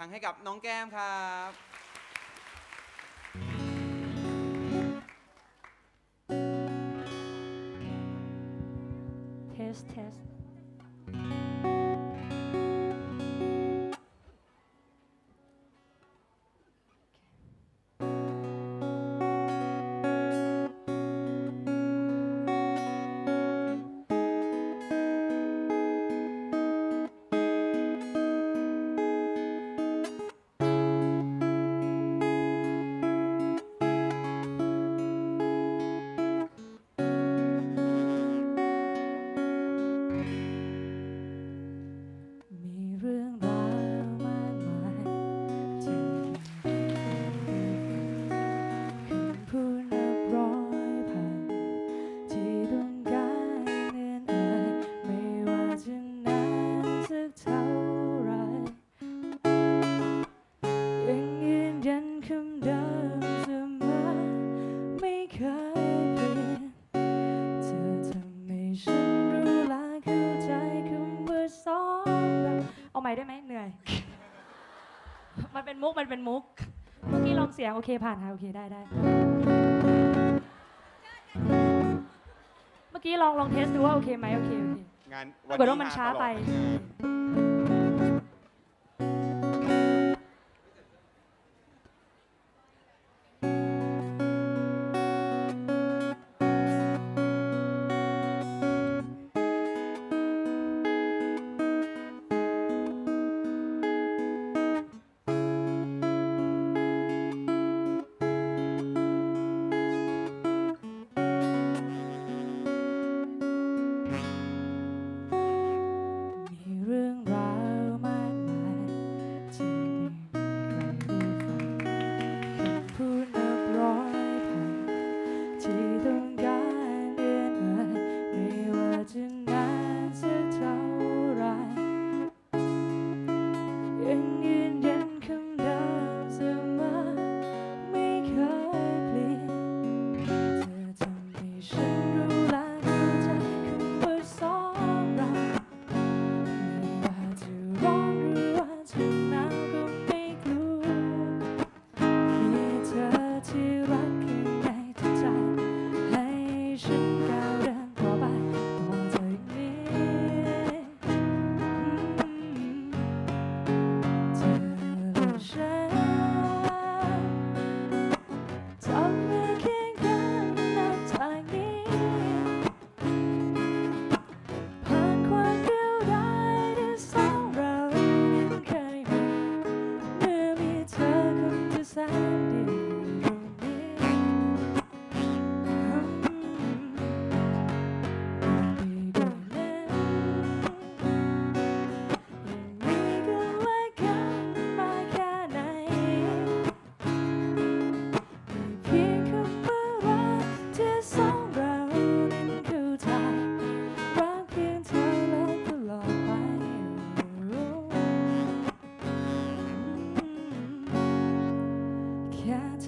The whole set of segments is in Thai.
ครั้งให้กับน้องแก้มครับเทสเทส นมุก มันเป็นมุก เมื่อกี้ลองเสียงโอเคผ่านค่ะโอเคได้ได้ เมื่อกี้ลองลองเทสดูว่าโอเคไหมโอเคโอเคงานวันกฏนี้ว่ามันช้าไป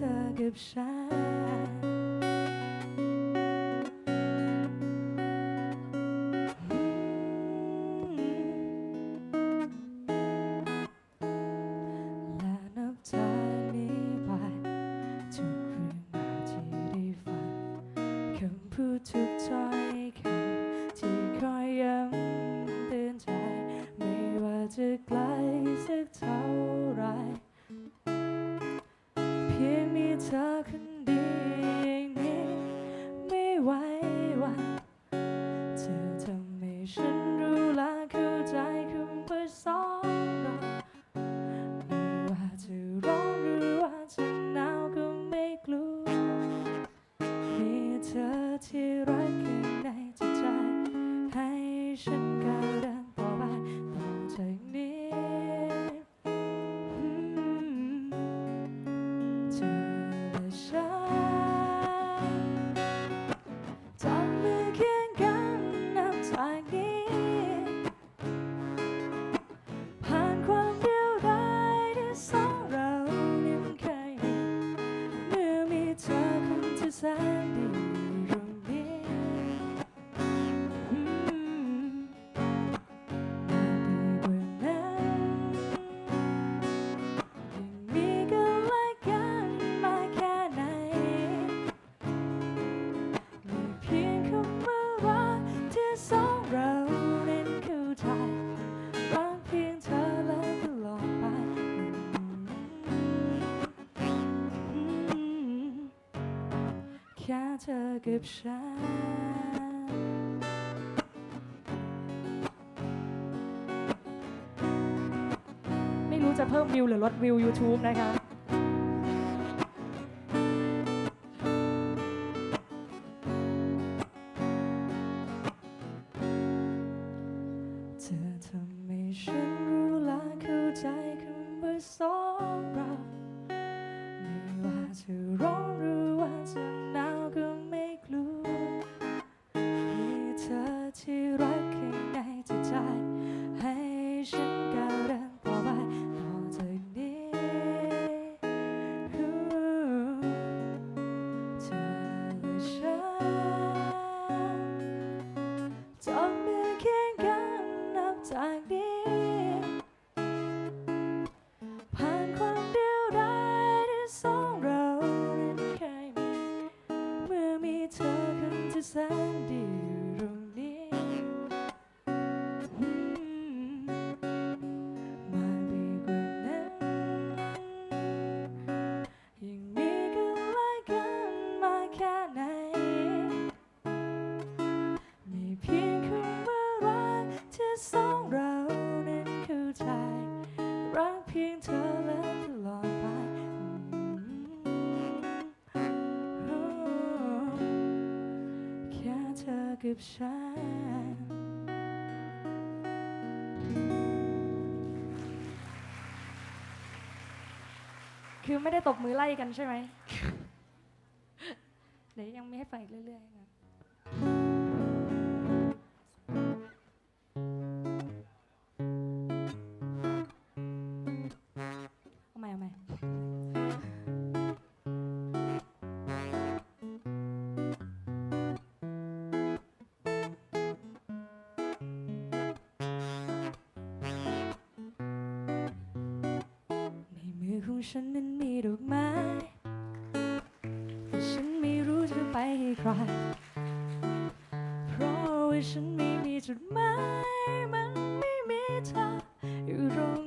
ธอกับฉันและนับจากนี้ไปทุกเรื่งราทีได้ฟังคำพูดทุกถ้ย เธอกับฉันไม่รู้จะเพิ่มวิวหรือลดวิว YouTube นะคะ กับฉัน คือไม่ได้ตบมือไล่กันใช่ไหม เดี๋ยวยังมีให้ฟังอีกเรื่อยๆ ของฉันนั้นมีดอกไม้ฉันไม่รู้จะไปให้ใคร เพราะว่าฉันไม่มีจุดหมายมันไม่มีเธออยู่ตรง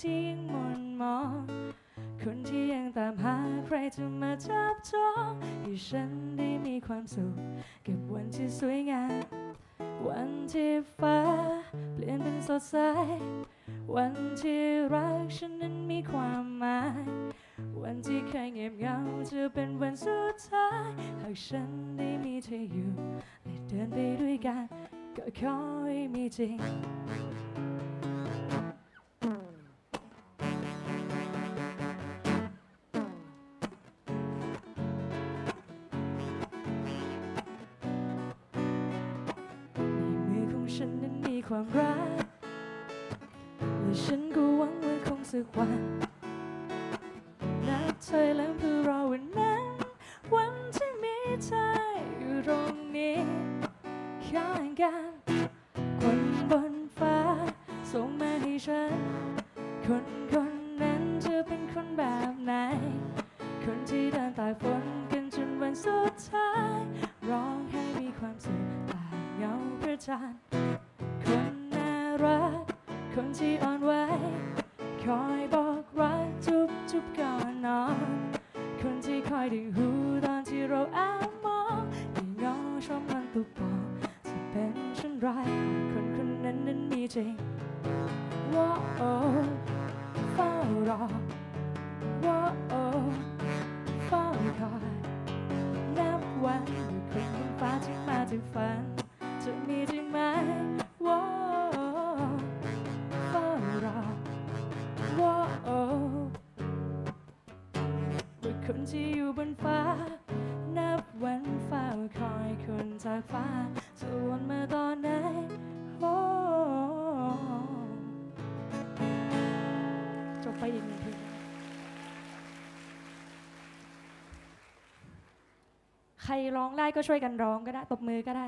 ที่ยังมนมอง คนที่ยังตามหาใครจะมาจับจองให้ฉันได้มีความสุขเก็บวันที่สวยงาม วันที่ฟ้าเปลี่ยนเป็นสดใส วันที่รักฉันนั้นมีความหมาย วันที่เคยเงียบเงาจะเป็นวันสุดท้าย หากฉันได้มีเธออยู่และเดินไปด้วยกัน ก็ขอให้มีจริง คนที่อ่อนไหวคอยบอกรักทุบทุบก่อนนอน คนที่คอยดึงหูตอนที่เราอ้า องได้ก็ช่วยกันร้องก็ได้ ตบมือก็ได้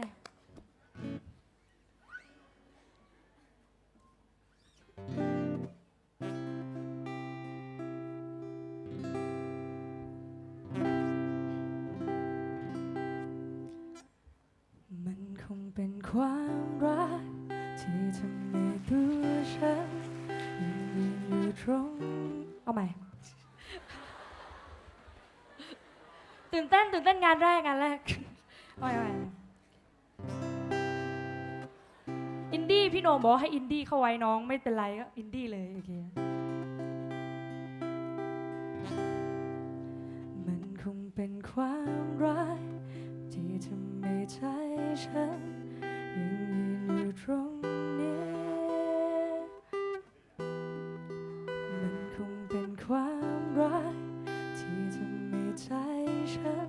เป็นความรัก ที่ทำให้ตัวฉันยังอยู่ตรง เอาใหม่ ตื่นเต้นตื่นเต้นงานแรกงานแรกเอาใหม่อินดี้พี่โนมบอกให้อินดี้เข้าไว้น้องไม่เป็นไรก็อินดี้เลยโอเคมันคงเป็นความร้ายที่ทำให้ใจฉันยังยืนอยู่ตรง treasure.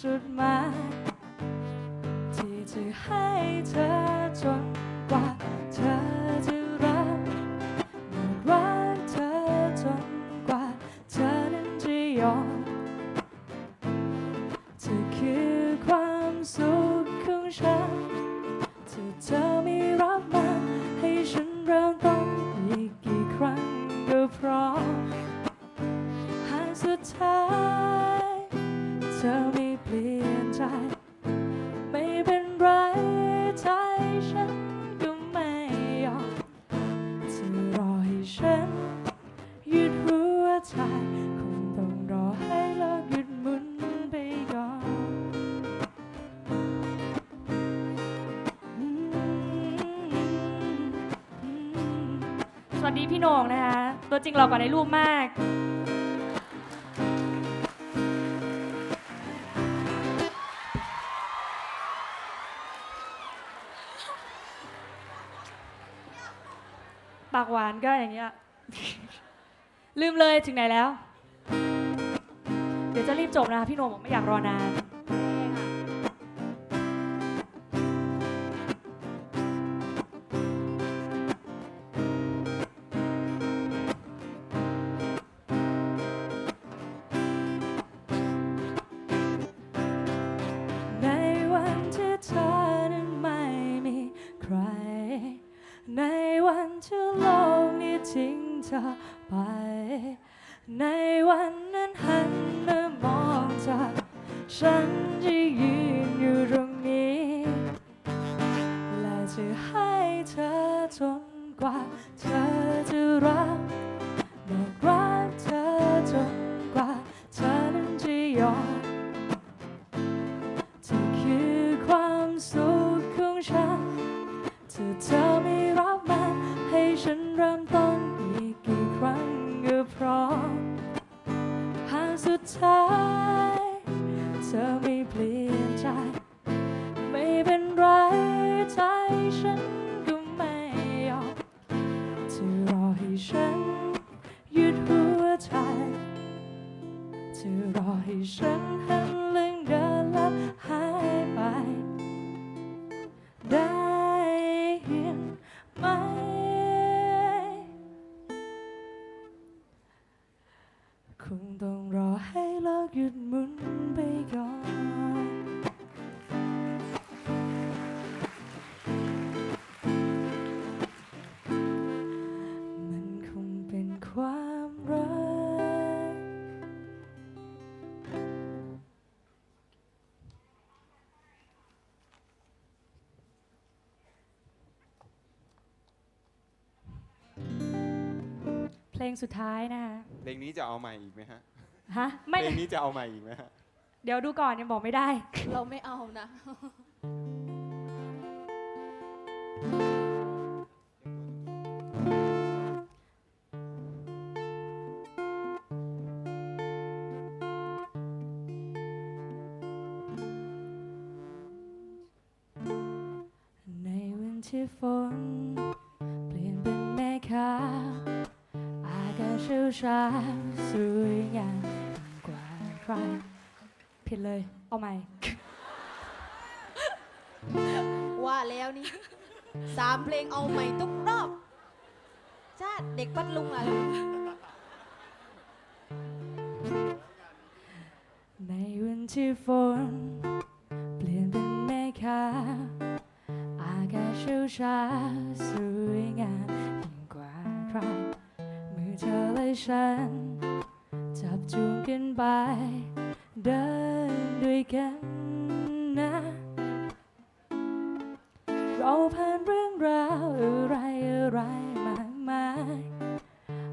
จุดหมายที่จะให้เธอ จริงหล่อกว่าในรูปมาก ปากหวานก็อย่างเงี้ย ลืมเลยถึงไหนแล้ว เดี๋ยวจะรีบจบนะคะพี่โนบอกไม่อยากรอนาน 瓜吃 ลงสุดท้ายนะคะเพลงนี้จะเอาใหม่อีกไหมฮะฮะไม่เพลงนี้จะเอาใหม่อีกไหมฮะ เดี๋ยวดูก่อนยังบอกไม่ได้ เราไม่เอานะ ผิดเลย เอาใหม่ ว่าแล้วนี่สามเพลงเอาใหม่ทุกรอบชาติเด็กพัดลุงอะไรในวันที่ฝนเปลี่ยนเป็นแม่ขาวอากาศเช้าชาสวยงามยิ่งกว่าใครมือเธอและฉัน จับจูงกันไปเดิน ด้วยกันนะ เราผ่านเรื่องราวอะไรอะไรมากมาย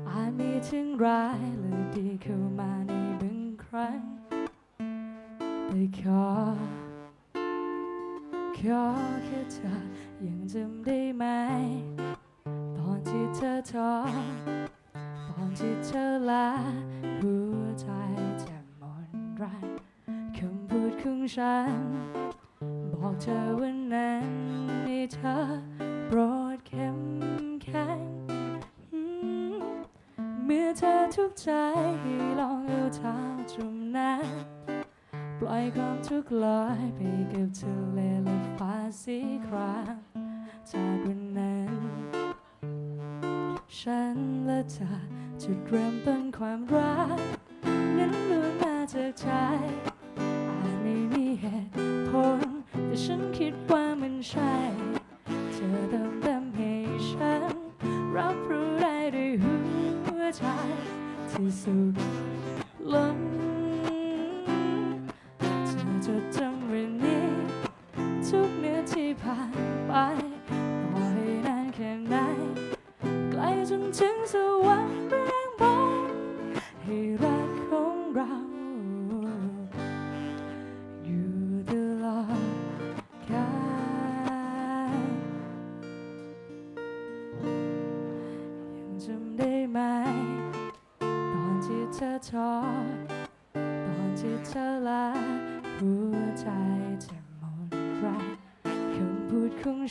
อาจมีถึงร้ายและดีเข้ามาในบางครั้งแต่ขอขอแค่เธอยังจำได้ไหม ตอนที่เธอท้องตอนที่เธอลาหัวใจจะหมดแรง ของฉัน บอกเธอวันนั้นให้เธอโปรดเข้มแข็งเมื่อเธอทุกข์ใจให้ลองเอาเท้าจุ่มน้ำปล่อยความทุกข์ลอยไปกับเธอ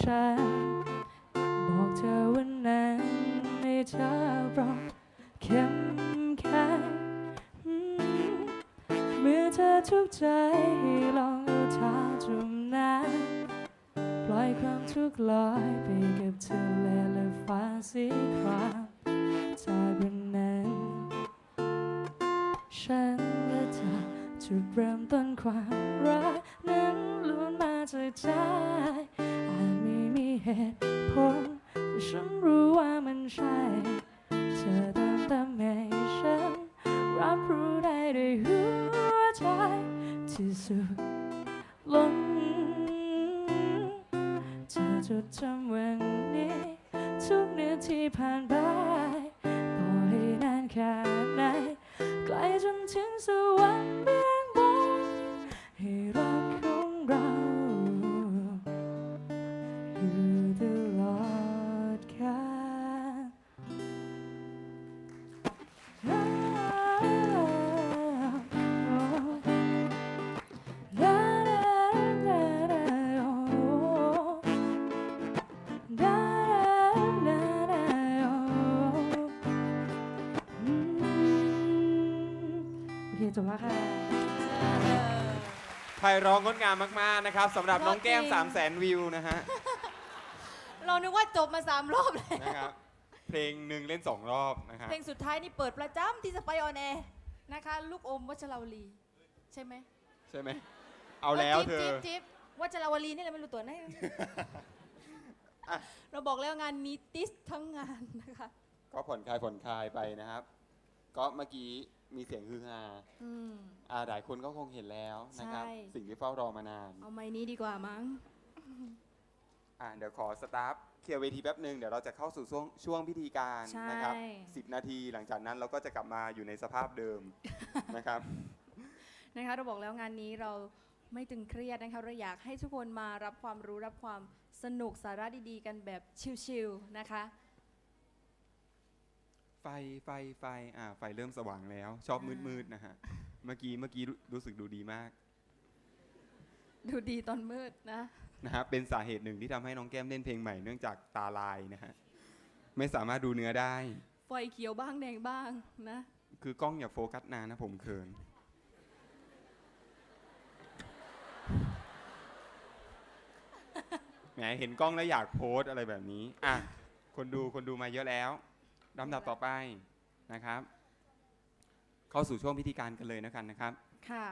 ฉัน บอกเธอวันนั้นให้เธอโปรดเข้มแข็งเมื่อเธอทุกใจให้ลองเอาเท้าจุ่มน้ำปล่อยความทุกข์ลอยไปกับทะเลและฟ้าสีครามจากวันนั้น ฉันและเธอจุดเริ่มต้นความรักนั้นล้วนมาจากใจอาจ ตุผลแต่ฉันรู้ว่ามันใช่ เธอเติมเต็มให้ฉัน รับรู้ได้ด้วยหัวใจที่สุดลงเธอจดจำ เคจบแล้วค่ะ ไพเราะงดงามมาก ๆ นะครับสำหรับน้องแก้มยอดจริง3 0 0 0 0 0 วิวนะฮะ เรานึกว่าจบมาสามรอบเลย นะครับ เพลงหนึ่งเล่น 2 รอบนะครับ เพลงสุดท้ายนี่เปิดประจำที่สไปออนแอร์นะคะ ลูกอมวัชราวลีใช่ไหมใช่ไหม เอาแล้วเธจิ๊บอจิ๊บจิ๊บวัชราวลีนี่แหละไม่รู้ตัวไหนอะ เราบอกแล้วงานนี้ติสทั้งงานนะคะ ก็ผ่อนคลายผ่อนคลายไปนะครับ ก็เมื่อกี้ มีเสียงฮือฮาอืม อ่าหลายคนก็คงเห็นแล้วนะครับ ใช่ สิ่งที่เฝ้ารอมานาน เอาไม้นี้ดีกว่ามั้ง อ่าเดี๋ยวขอสตาฟเคลียร์เวทีแป๊บหนึ่งเดี๋ยวเราจะเข้าสู่ช่วงช่วงพิธีการใช่ นะครับสิบนาทีหลังจากนั้นเราก็จะกลับมาอยู่ในสภาพเดิม นะครับ นะคะเราบอกแล้วงานนี้เราไม่ตึงเครียดนะคะเราอยากให้ทุกคนมารับความรู้รับความสนุกสาระดีๆ กันแบบชิลๆนะคะไฟไฟไฟอ่าไฟเริ่มสว่างแล้ว ชอบมืดมืดๆนะฮะเมื่อกี้เมื่อกี้รู้รู้สึกดูดีมาก ดูดีตอนมืดนะนะฮะเป็นสาเหตุหนึ่งที่ทำให้น้องแก้มเล่นเพลงใหม่เนื่องจากตาลายนะฮะไม่สามารถดูเนื้อได้ไฟเขียวบ้างแดงบ้างนะ คือกล้องอย่าโฟกัสนานนะผมเขินแหมเห็นกล้องแล้วอยากโพสต์อะไรแบบนี้อะคนดูคนดูมาเยอะแล้ว ลำดับต่อไปนะครับ เข้าสู่ช่วงพิธีการกันเลยนะกันนะครับ ค่ะ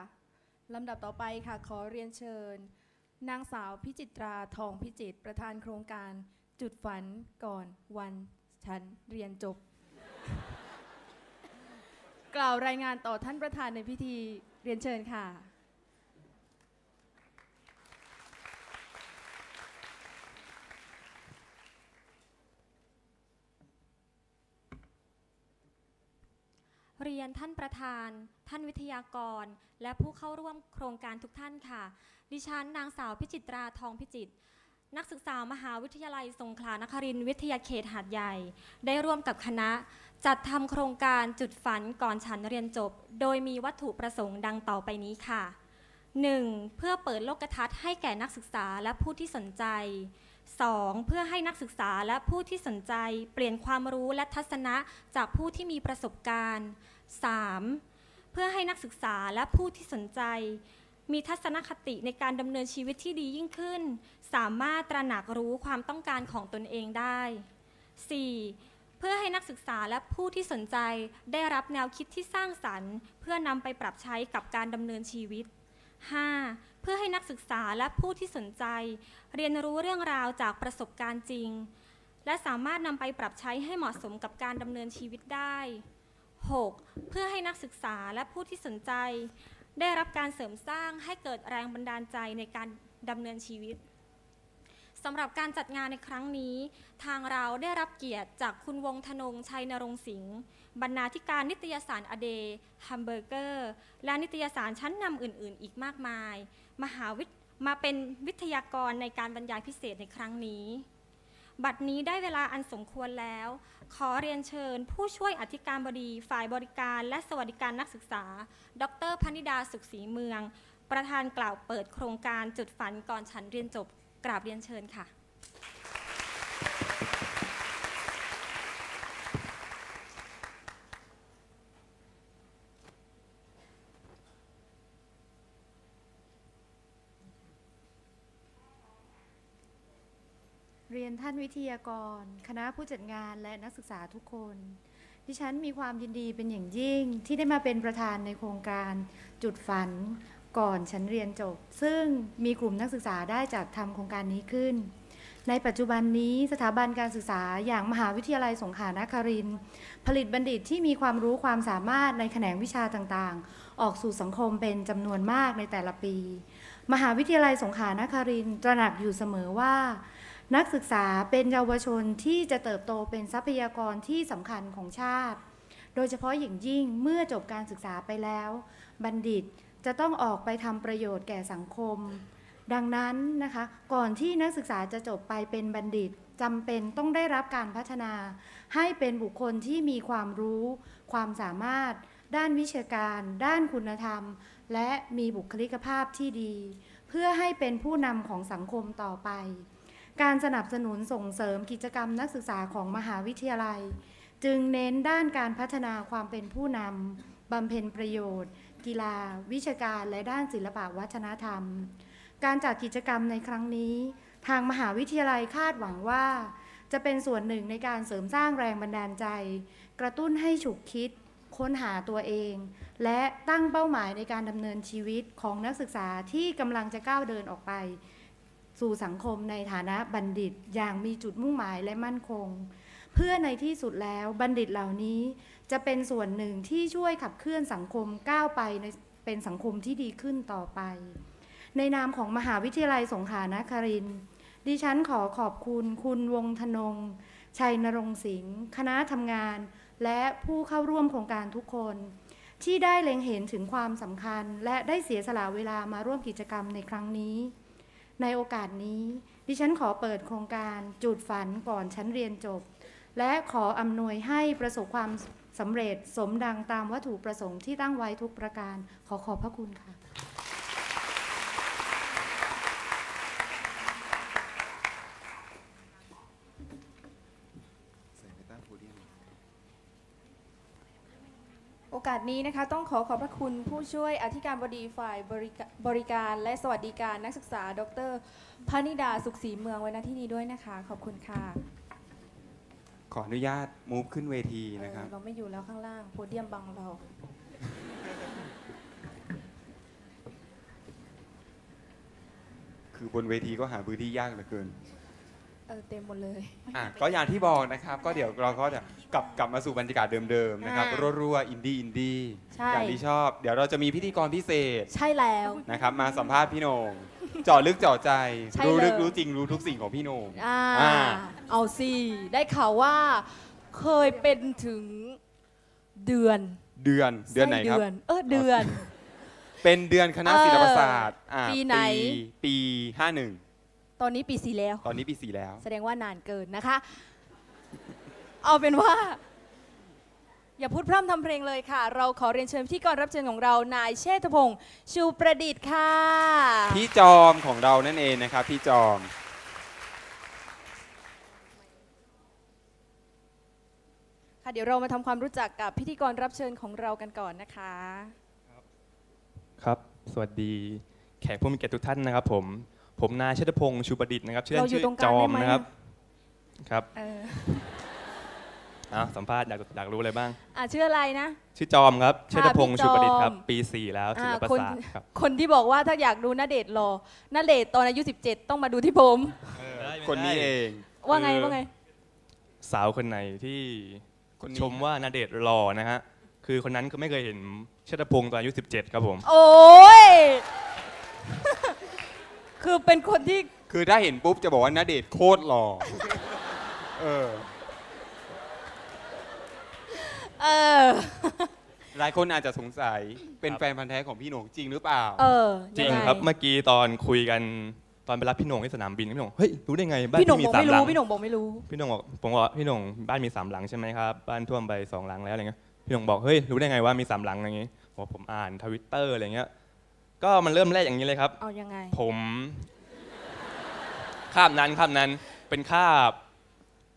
ลำดับต่อไปค่ะ ขอเรียนเชิญ นางสาวพิจิตราทองพิจิตรประธานโครงการจุดฝันก่อนวันฉันเรียนจบ กล่าวรายงานต่อท่านประธานในพิธีเรียนเชิญค่ะ เรียนท่านประธาน ท่านวิทยากร และผู้เข้าร่วมโครงการทุกท่านค่ะ ดิฉันนางสาวพิจิตราทองพิจิตรนักศึกษามหาวิทยาลัยสงขลานครินทร์วิทยาเขตหาดใหญ่ ได้ร่วมกับคณะ จัดทำโครงการจุดฝันก่อนฉันเรียนจบ โดยมีวัตถุประสงค์ดังต่อไปนี้ค่ะ 1. เพื่อเปิดโลกทัศน์ให้แก่นักศึกษาและผู้ที่สนใจ 2. เพื่อให้นักศึกษาและผู้ที่สนใจ เปลี่ยนความรู้และทัศนะจากผู้ที่มีประสบการณ์ 3. เพื่อให้นักศึกษาและผู้ที่สนใจ มีทัศนคติในการดำเนินชีวิตที่ดียิ่งขึ้น สามารถตระหนักรู้ความต้องการของตนเองได้ 4. เพื่อให้นักศึกษาและผู้ที่สนใจได้รับแนวคิดที่สร้างสรรค์ เพื่อนำไปปรับใช้กับการดำเนินชีวิต 5. เพื่อให้นักศึกษาและผู้ที่สนใจ เรียนรู้เรื่องราวจากประสบการณ์จริง และสามารถนำไปปรับใช้ให้เหมาะสมกับการดำเนินชีวิตได้ 6. เพื่อให้นักศึกษาและผู้ที่สนใจ ได้รับการเสริมสร้างให้เกิดแรงบันดาลใจในการดำเนินชีวิตสำหรับการจัดงานในครั้งนี้ ทางเราได้รับเกียรติจากคุณวงธนงชัยนรงสิงห์บรรณาธิการนิตยสารอเดฮัมเบอร์เกอร์ และนิตยสารชั้นนำอื่น ๆ อีกมากมาย มหาวิทมาเป็นวิทยากรในการบรรยายพิเศษในครั้งนี้ บัดนี้ได้เวลาอันสมควรแล้ว ขอเรียนเชิญ ผู้ช่วยอธิการบดีฝ่ายบริการและสวัสดิการนักศึกษา ดรพนิดาสุขศรีเมือง ประธานกล่าวเปิดโครงการจุดฝันก่อนฉันเรียนจบกราบเรียนเชิญค่ะ เรียนท่านวิทยากร คณะผู้จัดงานและนักศึกษาทุกคนดิฉันมีความยินดีเป็นอย่างยิ่งที่ได้มาเป็นประธานในโครงการจุดฝันก่อนฉันเรียนจบ ซึ่งมีกลุ่มนักศึกษาได้จัดทำโครงการนี้ขึ้น ในปัจจุบันนี้สถาบันการศึกษาอย่างมหาวิทยาลัยสงขลานครินทร์ผลิตบัณฑิตที่มีความรู้ความสามารถในแขนงวิชาต่างๆ ออกสู่สังคมเป็นจำนวนมากในแต่ละปี มหาวิทยาลัยสงขลานครินทร์ตระหนักอยู่เสมอว่า นักศึกษาเป็นเยาวชนที่จะเติบโตเป็นทรัพยากรที่สำคัญของชาติ โดยเฉพาะอย่างยิ่งเมื่อจบการศึกษาไปแล้ว บัณฑิตจะต้องออกไปทำประโยชน์แก่สังคม ดังนั้นนะคะ ก่อนที่นักศึกษาจะจบไปเป็นบัณฑิตจำเป็นต้องได้รับการพัฒนา ให้เป็นบุคคลที่มีความรู้ ความสามารถ ด้านวิชาการ ด้านคุณธรรม และมีบุคลิกภาพที่ดี เพื่อให้เป็นผู้นำของสังคมต่อไป การสนับสนุนส่งเสริมกิจกรรมนักศึกษาของมหาวิทยาลัย จึงเน้นด้านการพัฒนาความเป็นผู้นำบำเพ็ญประโยชน์ กีฬา วิชาการและด้านศิลปวัฒนธรรม การจัดกิจกรรมในครั้งนี้ ทางมหาวิทยาลัยคาดหวังว่า จะเป็นส่วนหนึ่งในการเสริมสร้างแรงบันดาลใจ กระตุ้นให้ฉุกคิด ค้นหาตัวเอง และตั้งเป้าหมายในการดำเนินชีวิตของนักศึกษาที่กำลังจะก้าวเดินออกไป สู่สังคมในฐานะบัณฑิตอย่างมีจุดมุ่งหมายและมั่นคง เพื่อในที่สุดแล้วบัณฑิตเหล่านี้จะเป็นส่วนหนึ่งที่ช่วยขับเคลื่อนสังคมก้าวไปในเป็นสังคมที่ดีขึ้นต่อไป ในนามของมหาวิทยาลัยสงขลานครินดิฉันขอขอบคุณคุณวงธนง ชัยนรงสิงห์คณะทำงาน และผู้เข้าร่วมโครงการทุกคน ที่ได้เล็งเห็นถึงความสำคัญ และได้เสียสละเวลามาร่วมกิจกรรมในครั้งนี้ ในโอกาสนี้ ดิฉันขอเปิดโครงการจุดฝันก่อนชั้นเรียนจบ และขออำนวยให้ประสบความสำเร็จสมดังตามวัตถุประสงค์ที่ตั้งไว้ทุกประการขอขอบพระคุณค่ะ โอกาสนี้นะคะ ต้องขอขอบพระคุณผู้ช่วยอธิการบดีฝ่ายบริกบริการและสวัสดิการนักศึกษา ดรพนิดาสุขศรีเมืองไว้ณที่นี้ด้วยนะคะ ขอบคุณค่ะขออนุญาตมูฟขึ้นเวทีนะครับ เออเราไม่อยู่แล้วข้างล่างโพเดียมบังเรา คือบนเวทีก็หาพื้นที่ยากเหลือเกิน เออเต็มหมดเลย อะก็อย่างที่บอกนะครับ ก็เดี๋ยวเราก็จะกลับกลับมาสู่บรรยากาศเดิมๆนะครับอ่ารัวๆอินดี้อินดี้ใช่ อย่างที่ชอบ เดี๋ยวเราจะมีพิธีกรพิเศษใช่แล้ว นะครับ มาสัมภาษณ์พี่โหน่งเจาะลึกเจาะใจ ใช่รู้ลึกเลย รู้จริงรู้ทุกสิ่งของพี่โหน่งอ่าอ่า เอาสิ ได้ข่าวว่าเคยเป็นถึงเดือนเดือนเดือนไหนครับเดือนเออเดือน เป็นเดือนคณะเออศิลปศาสตร์อ่าปีไหนปีห้าหนึ่ง ตอนนี้ปีสีแล้ว ตอนนี้ปีสี่แล้ว แสดงว่านานเกินนะคะ เอาเป็นว่า อย่าพูดพร่ำทำเพลงเลยค่ะ เราขอเรียนเชิญพิธีกรรับเชิญของเรานายเชษฐพงศ์ชูประดิษฐ์ค่ะพี่จอมของเรานั่นเองนะครับพี่จอม ค่ะเดี๋ยวเรามาทำความรู้จักกับพิธีกรรับเชิญของเรากันก่อนนะคะ ครับ สวัสดีแขกผู้มีเกียรติทุกท่านนะครับผม ผมนายเชษฐพงศ์ชูประดิษฐ์นะครับชื่อเล่เรานอยู่ชื่อตรงกจลางอได้มไหม นะครับครับเอออ้าวสัมภาษณ์อยากอยากรู้อะไรบ้าง อะชื่ออะไรนะ ชื่อจอมครับเชษฐพงศ์พี่จอมชูประดิษฐ์ครับ ปี4แล้วศิอ่าลปคนศาสตร์ครับคนที่บอกว่าถ้าอยากดูนาเดชน์รอนาเดชน์ตอนอายุ 17 ต้องมาดูที่ผม คนนี้เอง ว่าไง เออ ว่าไง สาวคนไหนที่คนนี้ ชมว่านาเดชน์หล่อนะฮะคือคนนั้นก็ไม่เคยเห็นเชษฐพงศ์ตอนอายุ17 ครับผม โอ้ย คือเป็นคนที่คือถ้าเห็นปุ๊บจะบอกว่านาเดชน์โคตรหล่อ เออ เออ หลายคนอาจจะสงสัยเป็นแฟนพันธ์แท้ของพี่โหน่งจริงหรือเปล่า เออจริงยัไครับเมื่อกี้ตอนคุยกันตอนไปรับพี่หนงที่สนามบินพี่หนงเฮ้ยรู้ได้ไงบ้านพี่หนุ่มพี่บมีอกสามไม่หลัรู้งพี่หนุ่มบอกไม่รู้ พี่หนงบอกผมบอกว่าพี่หนงบ้านมีสามหลังใช่ไหมครับบ้านท่วมไปสองหลังแล้วอะไรเงี้ยพี่หนงบอกเฮ้ยรู้ได้ไงว่ามีสามหลังอย่างงี้บอกผมอ่านทวิตเตอร์อะไรเงี้ย ก็มันเริ่มแรกอย่างนี้เลยครับ เอายังไง ผม คาบนั้นคาบนั้นเป็นคาบ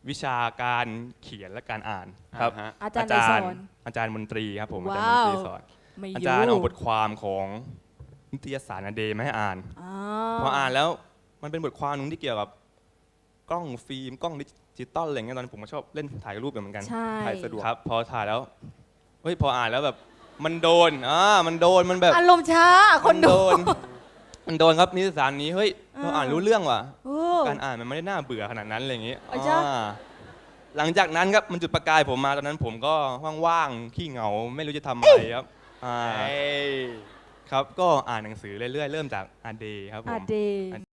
วิชาการเขียนและการอ่านครับอ่าฮะ อาจารย์ได้สอนอาจารย์มนตรีครับผมอาจารว้าย์มวนตรีสอน ไม่อาอยู่จารย์เอาบทความของนิตยสารอเดย์มาให้อ่าน อ๋อพออ่านแล้วมันเป็นบทความหนึงที่เกี่ยวกับกล้องฟิล์มกล้องดิจิตอลอะไรเงี้ยตอนนนผมก็ชอบเล่นถ่ายรูปอยู่เหมือนกัน ใช่ถ่ายสะดวกครับ พอถ่ายแล้วเฮ้ยพออ่านแล้วแบบ มันโดนอ่ามันโดนมันแบบ อารมณ์ช้าคนมัดูโดนมันโดนครับนิตยสารนี้เฮ้ยเราอ่าอ่านรู้เรื่องว่ะ โอ้ การอ่านมันไม่ได้น่าเบื่อขนาดนั้นอะไรอย่างงี้อ๋อจ๊ะอ่าหลังจากนั้นครับมันจุดประกายผมมาตอนนั้นผมก็ว่างๆขี้เหงาไม่รู้จะทำอะไรครับอ่าเอ้ยครับก็อ่านหนังสือเรื่อยๆเริ่มจากอาเดครับผอามเดย์